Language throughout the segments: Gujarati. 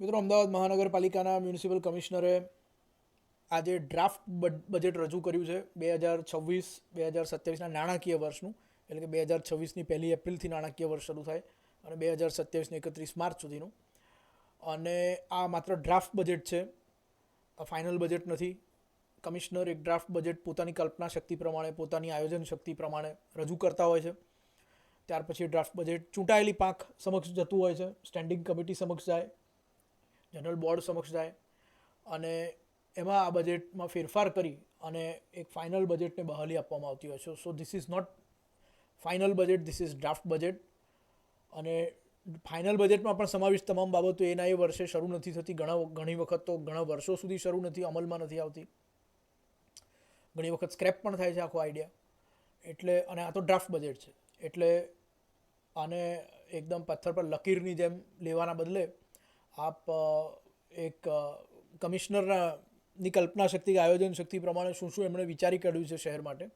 મિત્રો, અમદાવાદ મહાનગરપાલિકાના મ્યુનિસિપલ કમિશનરે આજે ડ્રાફ્ટ બજેટ રજૂ કર્યું છે. બે હજાર છવ્વીસ, બે હજાર સત્યાવીસના નાણાકીય વર્ષનું, એટલે કે બે હજાર છવ્વીસની પહેલી એપ્રિલથી નાણાકીય વર્ષ શરૂ થાય અને બે હજાર સત્યાવીસને એકત્રીસ માર્ચ સુધીનું. અને આ માત્ર ડ્રાફ્ટ બજેટ છે. ફાઇનલ બજેટ નથી. કમિશનર એક ડ્રાફ્ટ બજેટ પોતાની કલ્પના શક્તિ પ્રમાણે, પોતાની આયોજન શક્તિ પ્રમાણે રજૂ કરતા હોય છે. ત્યાર પછી ડ્રાફ્ટ બજેટ ચૂંટાયેલી પાંખ સમક્ષ જતું હોય છે. સ્ટેન્ડિંગ કમિટી સમક્ષ જાય. જનરલ બોર્ડ સમક્ષ જાય. અને એમાં આ બજેટમાં ફેરફાર કરી અને એક ફાઇનલ બજેટને બહાલી આપવામાં આવતી હોય છે. So this is not final budget this is draft budget અને ફાઇનલ બજેટમાં પણ સમાવિષ્ટ તમામ બાબતો એના એ વર્ષે શરૂ નથી થતી. ઘણા ઘણી વખત તો ઘણા વર્ષો સુધી શરૂ નથી, અમલમાં નથી આવતી. ઘણી વખત સ્ક્રેપ પણ થાય છે આખો આઈડિયા એટલે, અને આ તો ડ્રાફ્ટ બજેટ છે. એટલે આને એકદમ પથ્થર પર લકીરની જેમ લેવાના બદલે આપ એક કમિશનરના ની કલ્પના શક્તિ કે આયોજન શક્તિ પ્રમાણે શું શું એમણે વિચારી કાઢ્યું છે શહેર માટે,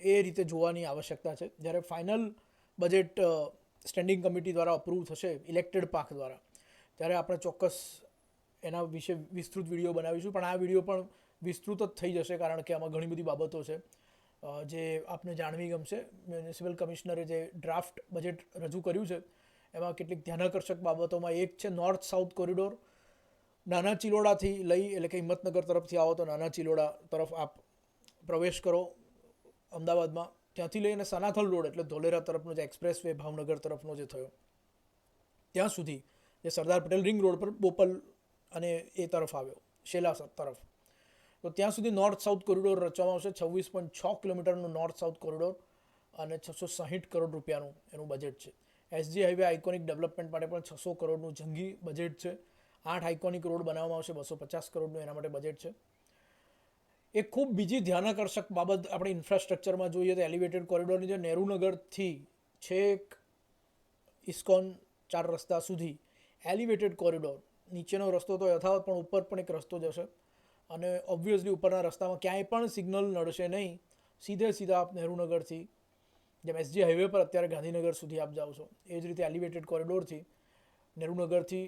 એ રીતે જોવાની આવશ્યકતા છે. જ્યારે ફાઇનલ બજેટ સ્ટેન્ડિંગ કમિટી દ્વારા અપ્રૂવ થશે, ઇલેક્ટેડ પાક દ્વારા, ત્યારે આપણે ચોક્કસ એના વિશે વિસ્તૃત વીડિયો બનાવીશું. પણ આ વીડિયો પણ વિસ્તૃત જ થઈ જશે, કારણ કે આમાં ઘણી બધી બાબતો છે. જે આપને જાણવી ગમશે. મ્યુનિસિપલ કમિશનરે જે ડ્રાફ્ટ બજેટ રજૂ કર્યું છે એમાં કેટલીક ધ્યાનાકર્ષક બાબતોમાં એક છે નોર્થ સાઉથ કોરિડોર નાના ચિલોડાથી લઈ એટલે કે હિંમતનગર તરફથી આવો તો નાના ચિલોડા તરફ આપ પ્રવેશ કરો અમદાવાદમાં. ત્યાંથી લઈને સનાથલ રોડ એટલે ધોલેરા તરફનો જે એક્સપ્રેસ વે ભાવનગર તરફનો જે થયો. ત્યાં સુધી જે સરદાર પટેલ રિંગ રોડ પર બોપલ અને એ તરફ આવ્યો શેલા તરફ. તો ત્યાં સુધી નોર્થ સાઉથ કોરિડોર રચવામાં આવશે, છવ્વીસ પોઈન્ટ છ કિલોમીટરનું નોર્થ સાઉથ કોરિડોર અને છસો સાહીઠ કરોડ રૂપિયાનું એનું બજેટ છે. એસજી હાઈવે આઇકોનિક ડેવલપમેન્ટ માટે પણ છસો કરોડનું જંગી બજેટ છે. આઠ આઇકોનિક રોડ બનાવવામાં આવશે, બસો પચાસ કરોડનું એના માટે બજેટ છે. એક ખૂબ બીજી ધ્યાનાકર્ષક બાબત આપણે ઇન્ફ્રાસ્ટ્રક્ચરમાં જોઈએ તો એલિવેટેડ કોરિડોરની જે નહેરુનગરથી છેક ઇસ્કોન ચાર રસ્તા સુધી એલિવેટેડ કોરિડોર, નીચેનો રસ્તો તો યથાવત પણ ઉપર પણ એક રસ્તો જશે અને ઓબ્વિયસલી ઉપરના રસ્તામાં ક્યાંય પણ સિગ્નલ નડશે નહીં. સીધે સીધા આપ નહેરુનગરથી જેમ એસજી હાઈવે પર અત્યારે ગાંધીનગર સુધી આપ જાઓ છો. એ જ રીતે એલિવેટેડ કોરિડોરથી નહેરુનગરથી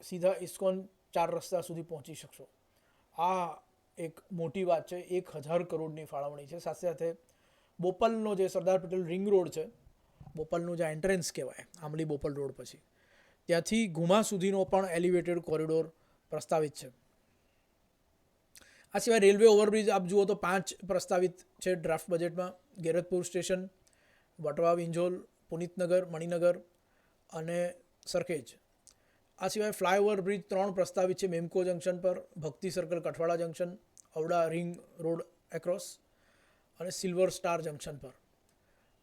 સીધા ઇસ્કોન ચાર રસ્તા સુધી પહોંચી શકશો. આ એક મોટી વાત છે. એક હજાર કરોડની ફાળવણી છે. સાથે સાથે બોપલનો જે સરદાર પટેલ રિંગ રોડ છે, બોપલનું જે એન્ટ્રન્સ કહેવાય, આંબલી બોપલ રોડ પછી, ત્યાંથી ગુમા સુધીનો પણ એલિવેટેડ કોરિડોર પ્રસ્તાવિત છે. આ સિવાય રેલવે ઓવરબ્રિજ આપ જુઓ તો પાંચ પ્રસ્તાવિત છે ડ્રાફ્ટ બજેટમાં ગેરતપુર સ્ટેશન વટવા વિંજોલ પુનિતનગર, મણિનગર અને સરખેજ. આ સિવાય ફ્લાયઓવર બ્રિજ ત્રણ પ્રસ્તાવિત છે મેમકો જંકશન પર, Bhakti circle Kathwada junction, AUDA ring road across અને સિલ્વર સ્ટાર જંકશન પર.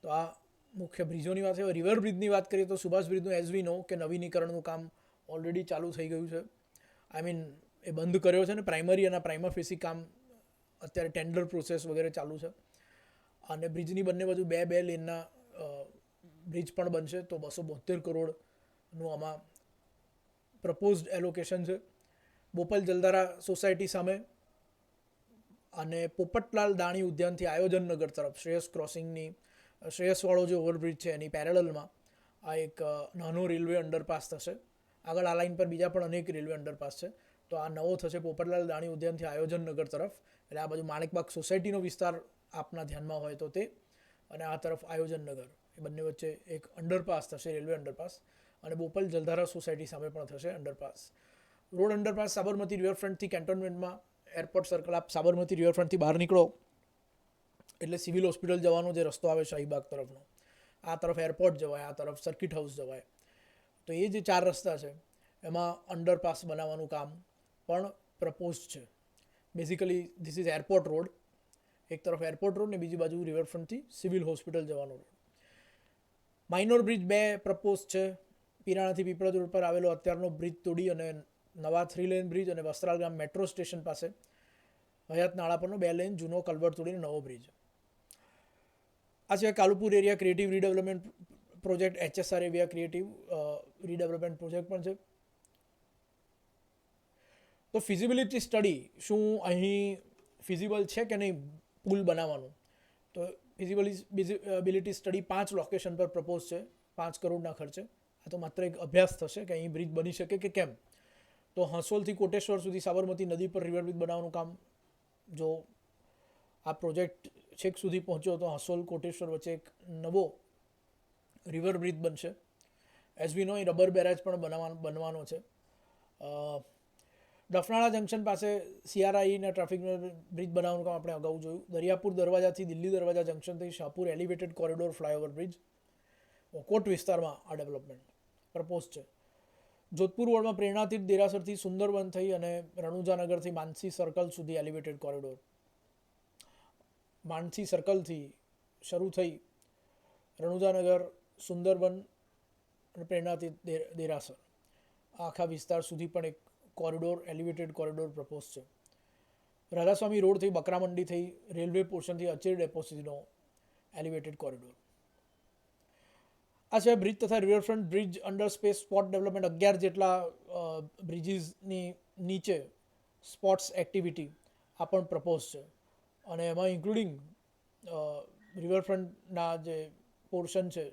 તો આ મુખ્ય બ્રિજોની વાત છે. રિવર બ્રિજની વાત કરીએ તો સુભાષ બ્રિજનું એઝ વી નો કે નવીનીકરણનું કામ ઓલરેડી ચાલુ થઈ ગયું છે. આઈ મીન એ બંધ કર્યો છે ને પ્રાઇમરી અને પ્રાઇમા ફેસી કામ અત્યારે ટેન્ડર પ્રોસેસ વગેરે ચાલુ છે. અને બ્રિજની બંને બાજુ બે બે લેનના બ્રિજ પણ બનશે તો બસો બોતેર કરોડનું આમાં પ્રપોઝડ એલોકેશન છે. બોપલ જલદારા સોસાયટી સામે અને પોપટલાલ દાણી ઉદ્યાનથી આયોજનનગર તરફ શ્રેયસ ક્રોસિંગની, શ્રેયસવાળો જે ઓવરબ્રિજ છે એની પેરેલલમાં આ એક નાનો રેલવે અંડરપાસ થશે. આગળ આ લાઇન પર બીજા પણ અનેક રેલવે અંડરપાસ છે. તો આ નવો થશે પોપટલાલ દાણી ઉદ્યાનથી આયોજનનગર તરફ. એટલે આ બાજુ માણેકબાગ સોસાયટીનો વિસ્તાર આપના ધ્યાનમાં હોય તો તે. અને આ તરફ આયોજનનગર. એ બંને વચ્ચે એક અંડરપાસ થશે રેલવે અંડરપાસ અને બોપલ જલધારા સોસાયટી સામે પણ થશે અંડરપાસ રોડ અંડરપાસ સાબરમતી રિવરફ્રન્ટથી કેન્ટોનમેન્ટમાં એરપોર્ટ સર્કલ આપ સાબરમતી રિવરફ્રન્ટથી બહાર નીકળો. એટલે સિવિલ હોસ્પિટલ જવાનો જે રસ્તો આવે શાહીબાગ તરફનો, આ તરફ એરપોર્ટ જવાય, આ તરફ સર્કિટ હાઉસ જવાય. તો એ જે ચાર રસ્તા છે, એમાં અંડરપાસ બનાવવાનું કામ પણ પ્રપોઝ છે. Basically this is airport road એક તરફ એરપોર્ટ રોડ ને બીજી બાજુ રિવરફ્રન્ટથી સિવિલ હોસ્પિટલ જવાનો રોડ. માઇનોર બ્રિજ બે પ્રપોઝ છે. પીરાણાથી પીપળજ રોડ પર આવેલો અત્યારનો બ્રિજ તોડી અને નવા થ્રી લેન બ્રિજ અને વસ્ત્રાલ ગામ મેટ્રો સ્ટેશન પાસે હયાત નાળા પરનો બે લેન જૂનો કલવર તોડીને નવો બ્રિજ આ સિવાય Kalupur area creative redevelopment project HSR area creative redevelopment project પણ છે. તો ફિઝિબિલિટી સ્ટડી શું અહીં ફિઝિબલ છે કે નહીં? પુલ બનાવવાનું. તો ફિઝિબિલિટી સ્ટડી પાંચ લોકેશન પર પ્રપોઝ છે. પાંચ કરોડના ખર્ચે. આ તો માત્ર એક અભ્યાસ થશે કે અહીં બ્રિજ બની શકે કે કેમ. તો હંસોલથી કોટેશ્વર સુધી સાબરમતી નદી પર રિવર બ્રિજ બનાવવાનું કામ. જો આ પ્રોજેક્ટ છેક સુધી પહોંચ્યો તો હંસોલ, કોટેશ્વર વચ્ચે એક નવો રિવર બ્રિજ બનશે. As we know a rubber barrage પણ બનાવવાનો, બનવાનો છે. ડફનાળા જંકશન પાસે સીઆરઆઈના ટ્રાફિક બ્રિજ બનાવવાનું કામ આપણે અગાઉ જોયું. દરિયાપુર દરવાજાથી દિલ્હી દરવાજા જંકશનથી Shahpur elevated corridor flyover bridge ઓકોટ વિસ્તારમાં આ ડેવલપમેન્ટ પ્રપોઝ છે. જોધપુર રોડમાં પ્રેરણાતીર્થ દેરાસરથી સુંદરબન થઈ અને રણુજાનગરથી માનસી સર્કલ સુધી એલિવેટેડ કોરિડોર માનસી સર્કલથી શરૂ થઈ રણુજાનગર, સુંદરબન અને પ્રેરણાતીર્થ દેરાસર. આખા વિસ્તાર સુધી પણ એક કોરિડોર, એલિવેટેડ કોરિડોર પ્રપોઝ છે. રાધાસ્વામી રોડથી બકરામંડી થઈ રેલવે પોર્શનથી અચેર ડેપો સુધીનો એલિવેટેડ કોરિડોર. આ સિવાય બ્રિજ તથા riverfront bridge under space spot development અગિયાર જેટલા બ્રિજીસની નીચે સ્પોર્ટ્સ એક્ટિવિટી આ પણ પ્રપોઝ છે. અને એમાં ઇન્ક્લુડિંગ રિવરફ્રન્ટના જે પોર્શન છે,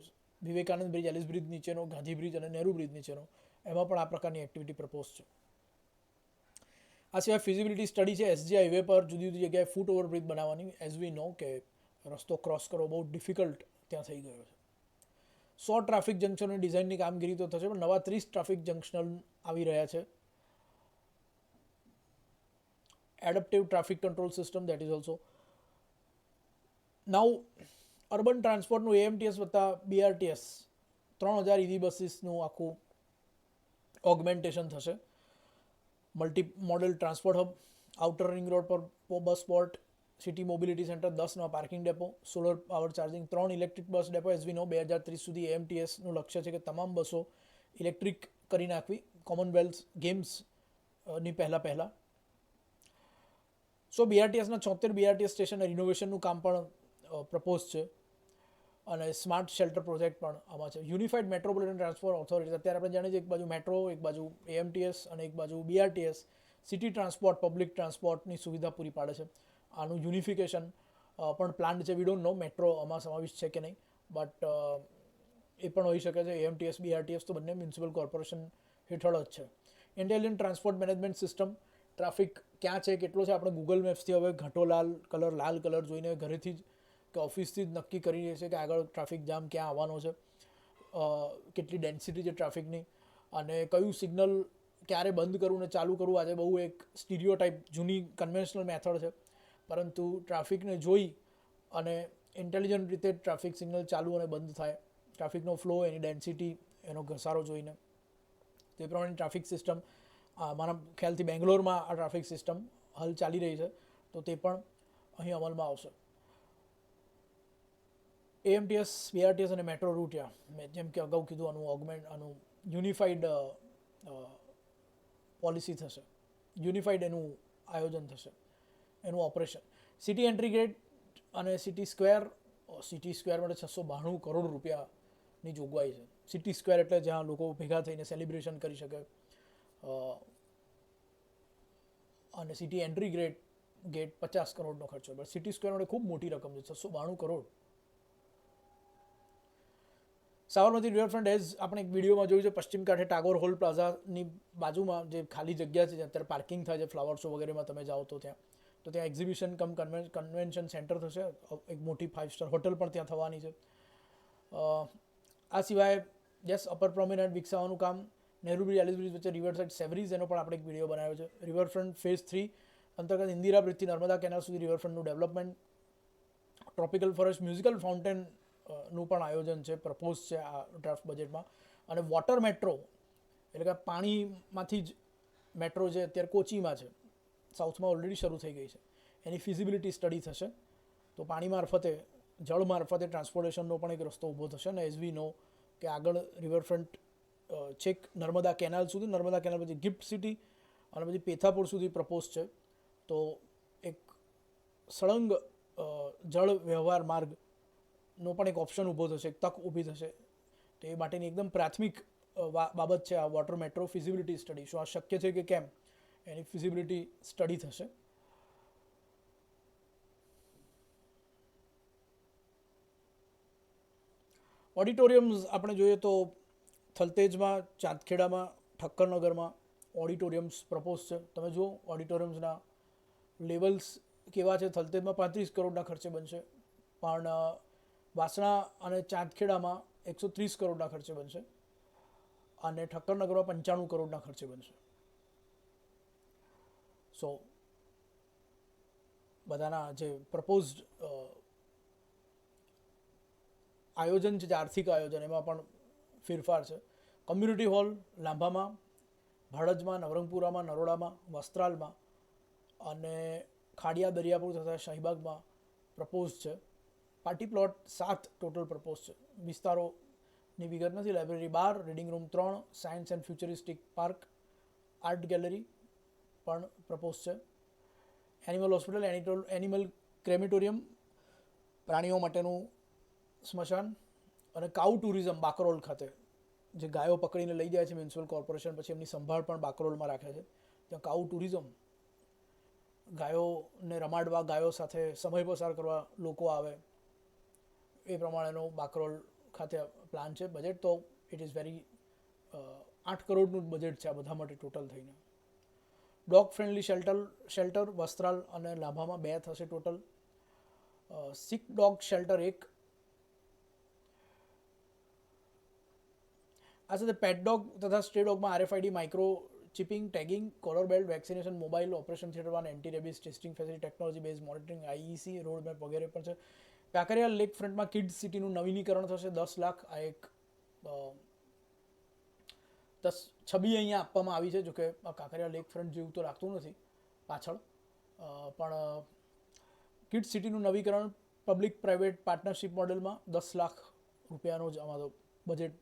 વિવેકાનંદ બ્રિજ, એલિસ બ્રિજ નીચેનો, ગાંધી બ્રિજ અને નહેરુ બ્રિજ નીચેનો, એમાં પણ આ પ્રકારની એક્ટિવિટી પ્રપોઝ છે. આ સિવાય ફિઝિબિલિટી સ્ટડી છે એસજી હાઈવે પર જુદી જુદી જગ્યાએ ફૂટ ઓવરબ્રિજ બનાવવાની. એઝ વી નો કે રસ્તો ક્રોસ કરવો બહુ ડિફિકલ્ટ ત્યાં થઈ ગયો છે. સો ટ્રાફિક જંક્શનની ડિઝાઇનની કામગીરી તો થશે, પણ નવા ત્રીસ ટ્રાફિક જંક્શન આવી રહ્યા છે. Adaptive traffic control system that is also now urban ટ્રાન્સપોર્ટનું AMTS વત્તા બીઆરટીએસ ત્રણ હજાર ઇવી બસીસનું આખું ઓગમેન્ટેશન થશે. Multi modal transport hub outer ring road પર bus port city mobility centre દસનો parking depot solar power charging ત્રણ ઇલેક્ટ્રિક બસ ડેપો એસવી નો બે હજાર ત્રીસ સુધી એએમટીએસનું લક્ષ્ય છે કે તમામ બસો ઇલેક્ટ્રિક કરી નાખવી કોમનવેલ્થ ગેમ્સની પહેલાં પહેલાં. સો બીઆરટીએસના છોતેર બીઆરટીએસ સ્ટેશન રિનોવેશનનું કામ પણ પ્રપોઝ છે. અને સ્માર્ટ શેલ્ટર પ્રોજેક્ટ પણ આમાં છે. યુનિફાઈડ મેટ્રોપોલિટન ટ્રાન્સપોર્ટ ઓથોરિટી અત્યારે આપણે જાણીએ છીએ એક બાજુ મેટ્રો, એક બાજુ એએમટીએસ અને એક બાજુ બીઆરટીએસ સિટી ટ્રાન્સપોર્ટ પબ્લિક ટ્રાન્સપોર્ટની સુવિધા પૂરી પાડે છે. આનું યુનિફિકેશન પણ પ્લાન છે. વી ડોન્ટ નો મેટ્રો આમાં સમાવિષ્ટ છે કે નહીં બટ એ પણ હોઈ શકે છે. એએમટીએસ બીઆરટીએસ તો બંને મ્યુનિસિપલ કોર્પોરેશન હેઠળ જ છે. Intelligent transport management system traffic ક્યાં છે, કેટલો છે? આપણે ગૂગલ મેપ્સથી હવે ઘટો લાલ કલર લાલ કલર જોઈને ઘરેથી જ કે ઓફિસથી જ નક્કી કરી દે છે કે આગળ ટ્રાફિક જામ ક્યાં આવવાનો છે. કેટલી ડેન્સિટી છે ટ્રાફિકની અને કયું સિગ્નલ ક્યારે બંધ કરવું ને ચાલુ કરવું આજે બહુ એક સ્ટીરિયો ટાઈપ જૂની કન્વેન્શનલ મેથડ છે. પરંતુ ટ્રાફિકને જોઈ અને ઇન્ટેલિજન્ટ રીતે ટ્રાફિક સિગ્નલ ચાલુ અને બંધ થાય. ટ્રાફિકનો ફ્લો એની ડેન્સિટી એનો ઘસારો જોઈને. તે પ્રમાણે ટ્રાફિક સિસ્ટમ મારા ખ્યાલથી બેંગ્લોરમાં આ ટ્રાફિક સિસ્ટમ હાલ ચાલી રહી છે. તો તે પણ અહીં અમલમાં આવશે. એએમટીએસ બીઆરટીએસ અને મેટ્રો રૂટ મેં જેમ કે અગાઉ કીધું, આનું ઓગમેન્ટ આનું યુનિફાઈડ પોલિસી થશે. યુનિફાઈડ એનું આયોજન થશે. એનું ઓપરેશન સિટી એન્ટ્રી ગેટ અને સિટી સ્ક્વેર સિટી સ્ક્વેર માટે છસો બાણું કરોડ રૂપિયાની જોગવાઈ છે. સિટી સ્ક્વેર એટલે જ્યાં લોકો ભેગા થઈને સેલિબ્રેશન કરી શકે. અને સિટી એન્ટ્રી ગેટ ગેટ પચાસ કરોડનો ખર્ચો. બટ સિટી સ્ક્વેર માટે ખૂબ મોટી રકમ છે, છસો બાણું કરોડ. સાબરમતી રિવરફ્રન્ટ એઝ આપણે એક વિડીયોમાં જોયું છે, પશ્ચિમ કાંઠે ટાગોર હોલ પ્લાઝાની બાજુમાં જે ખાલી જગ્યા છે જ્યાં અત્યારે પાર્કિંગ થાય છે ફ્લાવર શો વગેરેમાં તમે જાઓ તો ત્યાં તો ત્યાં એક્ઝિબિશન કમ કન્વેન કન્વેન્શન સેન્ટર થશે. એક મોટી ફાઇવ સ્ટાર હોટલ પણ ત્યાં થવાની છે. આ સિવાય યસ અપર પ્રોમિનન્ટ વિકસાવવાનું કામ નહેરુ બ્રિજ એલિસ બ્રિજ વચ્ચે રિવર સાઇડ સેવરીઝ એનો પણ આપણે એક વીડિયો બનાવ્યો છે. રિવરફ્રન્ટ ફેઝ થ્રી અંતર્ગત ઇન્દિરા બ્રિજથી નર્મદા કેનાલ સુધી રિવરફ્રન્ટનું development tropical forest musical fountain નું પણ આયોજન છે પ્રપોઝ છે આ ડ્રાફ્ટ બજેટમાં અને વોટર મેટ્રો એટલે કે પાણીમાંથી જ મેટ્રો જે અત્યારે કોચીમાં છે સાઉથમાં ઓલરેડી શરૂ થઈ ગઈ છે. એની ફિઝિબિલિટી સ્ટડી થશે. તો પાણી મારફતે, જળ મારફતે ટ્રાન્સપોર્ટેશનનો પણ એક રસ્તો ઊભો થશે અને એઝ વી નો કે આગળ રિવરફ્રન્ટ છેક નર્મદા કેનાલ સુધી, નર્મદા કેનાલ પછી ગિફ્ટ સિટી અને પછી પેથાપુર સુધી પ્રપોઝ છે. તો એક સળંગ જળ વ્યવહાર માર્ગનો પણ એક ઓપ્શન ઊભો થશે, એક તક ઊભી થશે. તો એ માટેની એકદમ પ્રાથમિક બાબત છે આ વોટર મેટ્રો ફિઝિબિલિટી સ્ટડી શું આ શક્ય છે કે કેમ? એની ફિઝિબિલિટી સ્ટડી થશે. ઓડિટોરિયમ્સ આપણે જોઈએ તો થલતેજમાં, ચાંદખેડામાં, ઠક્કરનગરમાં ઓડિટોરિયમ્સ પ્રપોઝ છે. તમે જુઓ ઓડિટોરિયમ્સના લેવલ્સ કેવા છે? થલતેજમાં પાંત્રીસ કરોડના ખર્ચે બનશે. પણ વાસણા અને ચાંદખેડામાં એકસો ત્રીસ કરોડના ખર્ચે બનશે અને ઠક્કરનગરમાં પંચાણું કરોડના ખર્ચે બનશે. સો બધાના જે પ્રપોઝડ આયોજન છે, જે આર્થિક આયોજન, એમાં પણ ફેરફાર છે. કમ્યુનિટી હોલ લાંભામાં ભાડજમાં, નવરંગપુરામાં, નરોડામાં, વસ્ત્રાલમાં અને ખાડિયા, દરિયાપુર તથા શાહીબાગમાં પ્રપોઝ છે. પાર્ટી પ્લોટ સાત ટોટલ પ્રપોઝ છે. વિસ્તારોની વિગત નથી લાઇબ્રેરી બાર રીડિંગ રૂમ ત્રણ science and futuristic park art gallery પણ પ્રપોઝ છે. એનિમલ હોસ્પિટલ એનિટોલ એનિમલ ક્રેમિટોરિયમ પ્રાણીઓ માટેનું સ્મશાન અને કાઉ ટુરિઝમ બાકરોલ ખાતે, જે ગાયો પકડીને લઈ જાય છે મ્યુનિસિપલ કોર્પોરેશન પછી એમની સંભાળ પણ બાકરોલમાં રાખે છે. ત્યાં કાઉ ટુરિઝમ ગાયોને રમાડવા, ગાયો સાથે સમય પસાર કરવા લોકો આવે. એ પ્રમાણેનો બાકરોલ ખાતે પ્લાન છે બજેટ તો ઇટ ઇઝ વેરી આઠ કરોડનું બજેટ છે આ બધા માટે ટોટલ થઈને. Dog friendly shelter shelter Vastral અને લાભામાં બે થશે ટોટલ સિક ડોગ શેલ્ટર એક. આ સાથે પેટ ડોગ તથા stray ડોગમાં RFID micro chipping tagging collar belt vaccination mobile operation theatre van anti rabies testing facility technology base monitoring IEC road map વગેરે પણ છે. કાંકરિયા લેક ફ્રન્ટમાં કિડ સિટીનું નવીનીકરણ થશે. દસ લાખ આ એક દસ છબી અહીંયા આપવામાં આવી છે, જોકે કાંકરિયા લેક ફ્રન્ટ જેવું તો લાગતું નથી પાછળ. પણ કિડ સિટીનું નવીકરણ પબ્લિક પ્રાઇવેટ પાર્ટનરશિપ મોડેલમાં દસ લાખ રૂપિયાનો જ અમારો બજેટ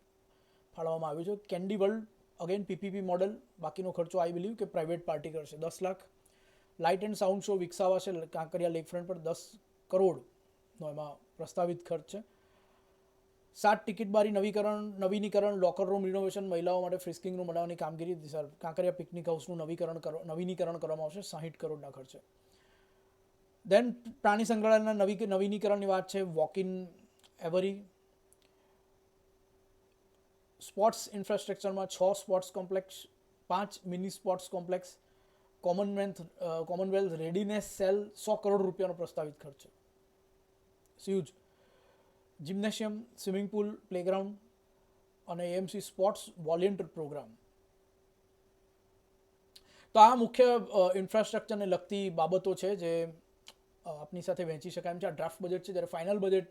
ફાળવવામાં આવ્યું છે. Candy world, again PPP model, બાકીનો ખર્ચો આઈ બિલીવ કે પ્રાઇવેટ પાર્ટી કરશે. દસ lakh light and sound show વિકસાવાશે Kankaria lake front પર દસ કરોડનો એમાં પ્રસ્તાવિત ખર્ચ છે. સાત ટિકિટ બારી નવીકરણ, નવીનીકરણ લોકર રૂમ રિનોવેશન મહિલાઓ માટે ફ્રિસ્કિંગ રૂમ બનાવવાની કામગીરી સર કાંકરિયા પિકનિક હાઉસનું નવીકરણ કરો, નવીનીકરણ કરવામાં આવશે, સાહીઠ કરોડના ખર્ચે. દેન પ્રાણી સંગ્રહાલયના નવી, નવીનીકરણની વાત છે વોક ઇન એવરી સ્પોર્ટ્સ ઇન્ફ્રાસ્ટ્રક્ચરમાં છ સ્પોર્ટ્સ કોમ્પ્લેક્સ પાંચ mini sports complex Commonwealth Commonwealth readiness cell સો કરોડ રૂપિયાનો પ્રસ્તાવિત ખર્ચ છે. સ્યુજ જિમ્નેશિયમ સ્વિમિંગ પુલ પ્લેગ્રાઉન્ડ અને એએમસી સ્પોર્ટ્સ વોલેન્ટિયર પ્રોગ્રામ તો આ મુખ્ય ઇન્ફ્રાસ્ટ્રક્ચરને લગતી બાબતો છે જે આપની સાથે વહેંચી શકાય એમ છે. આ ડ્રાફ્ટ બજેટ છે જ્યારે ફાઇનલ બજેટ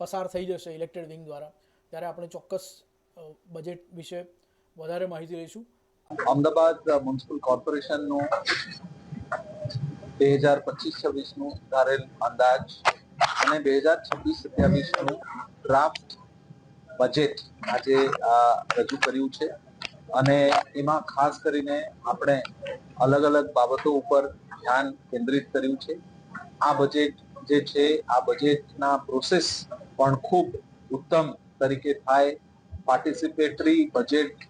પસાર થઈ જશે ઇલેક્ટેડ વિંગ દ્વારા, ત્યારે આપણે ચોક્કસ બજેટ વિશે વધારે માહિતી લઈશું. અમદાવાદ મ્યુનિસિપલ કોર્પોરેશનનું બે હજાર પચીસ છવ્વીસનું ધારેલ અંદાજ અને બે હજાર છવ્વીસ સત્યાવીસનું ડ્રાફ્ટ બજેટ આજે રજૂ કર્યું છે. અને એમાં ખાસ કરીને આપણે અલગ અલગ બાબતો ઉપર ધ્યાન કેન્દ્રિત કર્યું છે. આ બજેટ જે છે, આ બજેટના પ્રોસેસ પણ ખૂબ ઉત્તમ તરીકે થાય. પાર્ટિસિપેટરી બજેટ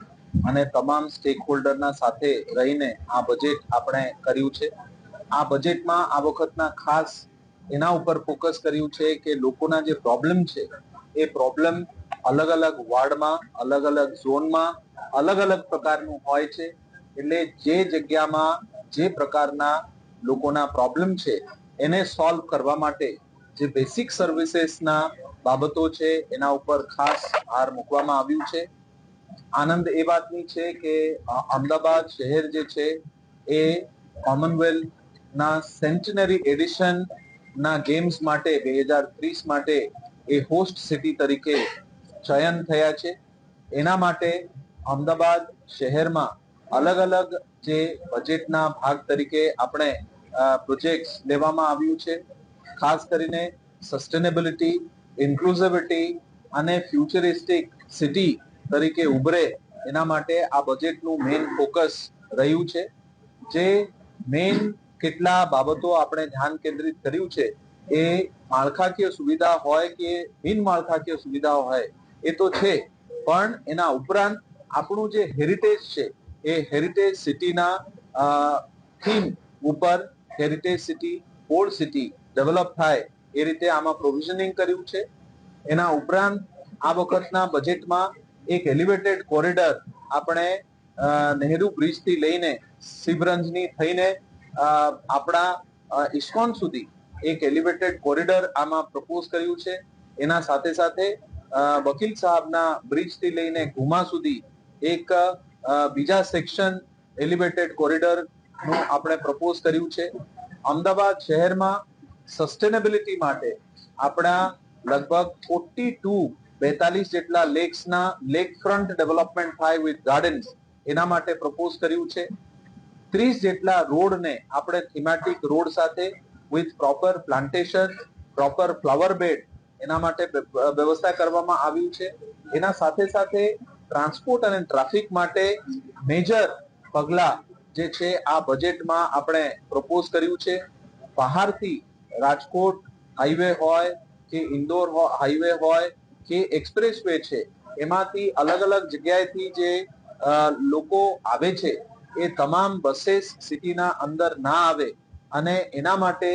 અને તમામ સ્ટેક હોલ્ડરના સાથે રહીને આ બજેટ આપણે કર્યું છે. આ બજેટમાં આ વખતના ખાસ એના ઉપર ફોકસ કર્યું છે કે લોકોના જે પ્રોબ્લેમ છે, એ પ્રોબ્લેમ અલગ અલગ વાર્ડમાં, અલગ અલગ ઝોનમાં, અલગ અલગ પ્રકારનું હોય છે. એટલે જે જગ્યામાં જે પ્રકારના લોકોના પ્રોબ્લેમ છે, એને સોલ્વ કરવા માટે જે બેસિક સર્વિસીસના બાબતો છે, એના ઉપર ખાસ ભાર મૂકવામાં આવ્યું છે. આનંદ એ વાતની છે કે અમદાવાદ શહેર જે છે, એ કોમનવેલ્થ ના સેન્ટિનરી એડિશન ના ગેમ્સ માટે બે હજાર ત્રીસ માટે એ હોસ્ટ સિટી તરીકે ચયન થયા છે. એના માટે અમદાવાદ શહેરમાં અલગ અલગ જે બજેટના ભાગ તરીકે આપણે પ્રોજેક્ટ લેવામાં આવ્યું છે. ખાસ કરીને સસ્ટેનેબિલિટી ઇન્ક્લુઝિવિટી અને ફ્યુચરિસ્ટિક સિટી તરીકે ઉભરે એના માટે આ બજેટનું મેઇન ફોકસ રહ્યું છે. જે મેઇન કેટલા બાબતો આપણે ધ્યાન કેન્દ્રિત કર્યું છે, એ માળખાકીય સુવિધા હોય કે બિન માળખાકીય સુવિધાઓ હોય, એ તો છે. પણ એના ઉપરાંત આપણું જે હેરિટેજ છે, એ હેરિટેજ સિટીના થીમ ઉપર heritage city old city develop થાય, એ રીતે આમાં પ્રોવિઝનિંગ કર્યું છે. એના ઉપરાંત આ વખતના બજેટમાં એક એલિવેટેડ કોરિડર આપણે નહેરુ બ્રિજથી લઈને શિવરંજની થઈને આપણા ઇસ્કોન સુધી એક એલિવેટેડ કોરિડોર આમાં પ્રપોઝ કર્યું છે. એના સાથે સાથે વકીલ સાહેબના બ્રિજથી લઈને ઘુમા સુધી એક બીજા સેક્શન એલિવેટેડ કોરિડોરનું આપણે પ્રપોઝ કર્યું છે. અમદાવાદ શહેરમાં સસ્ટેનેબિલિટી માટે આપણા લગભગ ફોર્ટી ટુ બેતાલીસ જેટલા લેક્સના લેક ફ્રન્ટ ડેવલપમેન્ટ થાય વિથ ગાર્ડન્સ એના માટે પ્રપોઝ કર્યું છે. ત્રીસ જેટલા રોડને આપણે થીમેટિક રોડ સાથે with proper plantation proper flower bed એના માટે વ્યવસ્થા કરવામાં આવ્યું છે. એના સાથે સાથે ટ્રાન્સપોર્ટ અને ટ્રાફિક માટે મેજર પગલા જે છે આ બજેટમાં આપણે પ્રપોઝ કર્યું છે. બહારથી રાજકોટ હાઈવે હોય કે ઇન્દોર હાઈવે હોય કે એક્સપ્રેસ વે છે, એમાંથી અલગ અલગ જગ્યાએથી જે લોકો આવે છે એ તમામ બસેસ સિટીના અંદર ના આવે અને એના માટે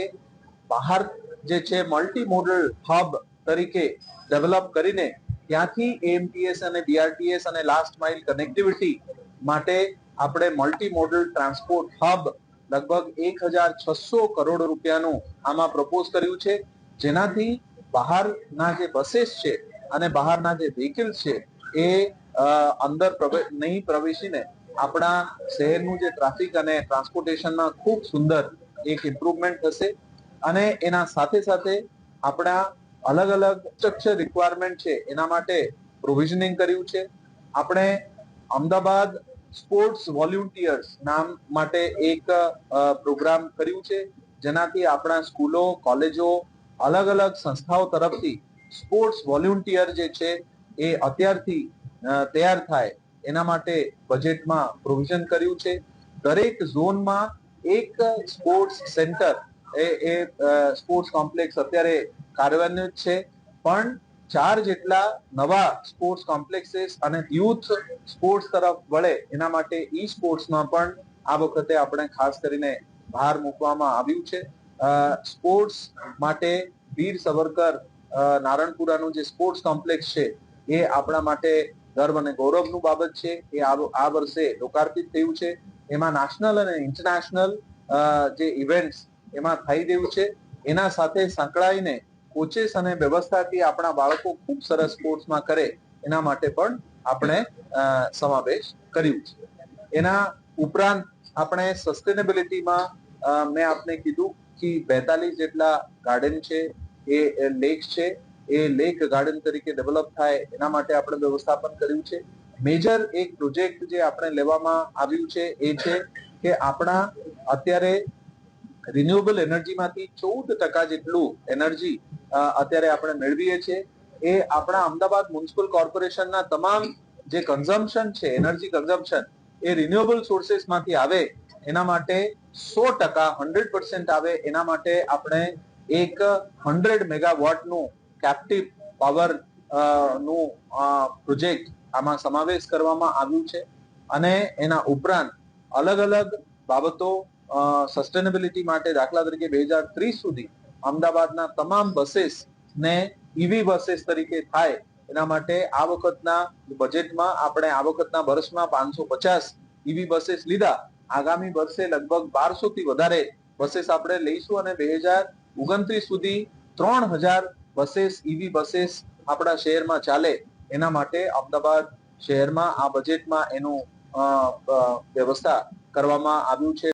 બહાર જે છે મલ્ટી મોડલ હબ તરીકે ડેવલપ કરીને ત્યાંથી એએમટીએસ અને બીઆરટીએસ અને લાસ્ટ માઇલ કનેક્ટિવિટી માટે આપણે મલ્ટી મોડલ ટ્રાન્સપોર્ટ હબ લગભગ એક હજાર છસો કરોડ રૂપિયાનું આમાં પ્રપોઝ કર્યું છે. જેનાથી બહારના જે બસેસ છે અને બહારના જે વ્હીકલ્સ છે એ અંદર નહીં પ્રવેશીને આપણા શહેરનું જે ટ્રાફિક અને ટ્રાન્સપોર્ટેશનમાં ખૂબ સુંદર એક ઇમ્પ્રુવમેન્ટ થશે અને એના સાથે સાથે આપણા અલગ અલગ સ્ટ્રક્ચર રિક્વાયરમેન્ટ છે, એના માટે પ્રોવિઝનિંગ કર્યું છે. આપણે અમદાવાદ સ્પોર્ટ્સ વોલ્યુન્ટિયર્સ નામ માટે એક પ્રોગ્રામ કર્યું છે, જેનાથી આપણા સ્કૂલો, કોલેજો, અલગ અલગ સંસ્થાઓ તરફથી સ્પોર્ટ્સ વોલ્યુન્ટિયર જે છે, એ અત્યારથી તૈયાર થાય. એના માટે બજેટમાં પ્રોવિઝન કર્યું છે. દરેક ઝોનમાં એક સ્પોર્ટ્સ સેન્ટર એ એ સ્પોર્ટ્સ કોમ્પ્લેક્સ અત્યારે કાર્યાન્વિત છે. પણ ચાર જેટલા નવા સ્પોર્ટ્સ કોમ્પ્લેક્સીસ અને યુથ સ્પોર્ટ્સ તરફ વળે એના માટે ઈ સ્પોર્ટ્સમાં પણ આ વખતે આપણે ખાસ કરીને ભાર મૂકવામાં આવ્યું છે. સ્પોર્ટ્સ માટે વીર સવરકર નારણપુરાનું જે સ્પોર્ટ્સ કોમ્પ્લેક્સ છે, એ આપણા માટે ગર્વ અને ગૌરવનું બાબત છે, એ આ વર્ષે લોકાર્પિત થયું છે. એમાં નેશનલ અને ઇન્ટરનેશનલ જે ઇવેન્ટ્સ એમાં થઈ રહ્યું છે. એના સાથે સંકળાઈને કોચેસ અને વ્યવસ્થાથી આપણા બાળકો ખૂબ સરસ સ્પોર્ટ્સમાં કરે, એના માટે પણ આપણે સમાવેશ કર્યું છે. એના ઉપરાંત આપણે સસ્ટેનેબિલિટીમાં મેં આપને કીધું કે બેતાલીસ જેટલા ગાર્ડન છે, એ લેક છે એ લેક ગાર્ડન તરીકે ડેવલપ થાય, એના માટે આપણે વ્યવસ્થાપન કર્યું છે. મેજર એક પ્રોજેક્ટ જે આપણે લેવામાં આવ્યું છે એ છે કે આપણા અત્યારે રિન્યુએબલ એનર્જીમાંથી ચૌદ ટકા જેટલું એનર્જી અત્યારે આપણે મેળવીએ છીએ. એ આપણા અમદાવાદ મ્યુનિસિપલ કોર્પોરેશનના તમામ જે કન્ઝમ્પશન છે એનર્જી કન્ઝમ્પશન એ રિન્યુએબલ સોર્સેસમાંથી આવે, એના માટે સો ટકા હંડ્રેડ પર્સન્ટ આવે, એના માટે આપણે એક હંડ્રેડ મેગાવોટનું કેપ્ટિવ પાવર uh, નું uh, પ્રોજેક્ટ આમાં સમાવેશ કરવામાં આવ્યું છે. અને એના ઉપરાંત અલગ અલગ બાબતો uh, સસ્ટેનેબિલિટી માટે દાખલા તરીકે બે હજાર ત્રીસ સુધી અમદાવાદના તમામ બસીસ ને ઈવી બસીસ તરીકે થાય, એના માટે આ વખતના બજેટમાં આપણે આ વખતના વર્ષમાં પાંચસો પચાસ ઈવી બસીસ લીધા. આગામી વર્ષે લગભગ બારસો થી વધારે બસીસ આપણે લઈશું અને બે હજાર ઓગણત્રીસ સુધી ત્રણ હજાર બસેસ ઈવી બસેસ આપણા શહેરમાં ચાલે, એના માટે અમદાવાદ શહેરમાં આ બજેટમાં એનું વ્યવસ્થા કરવામાં આવ્યું છે.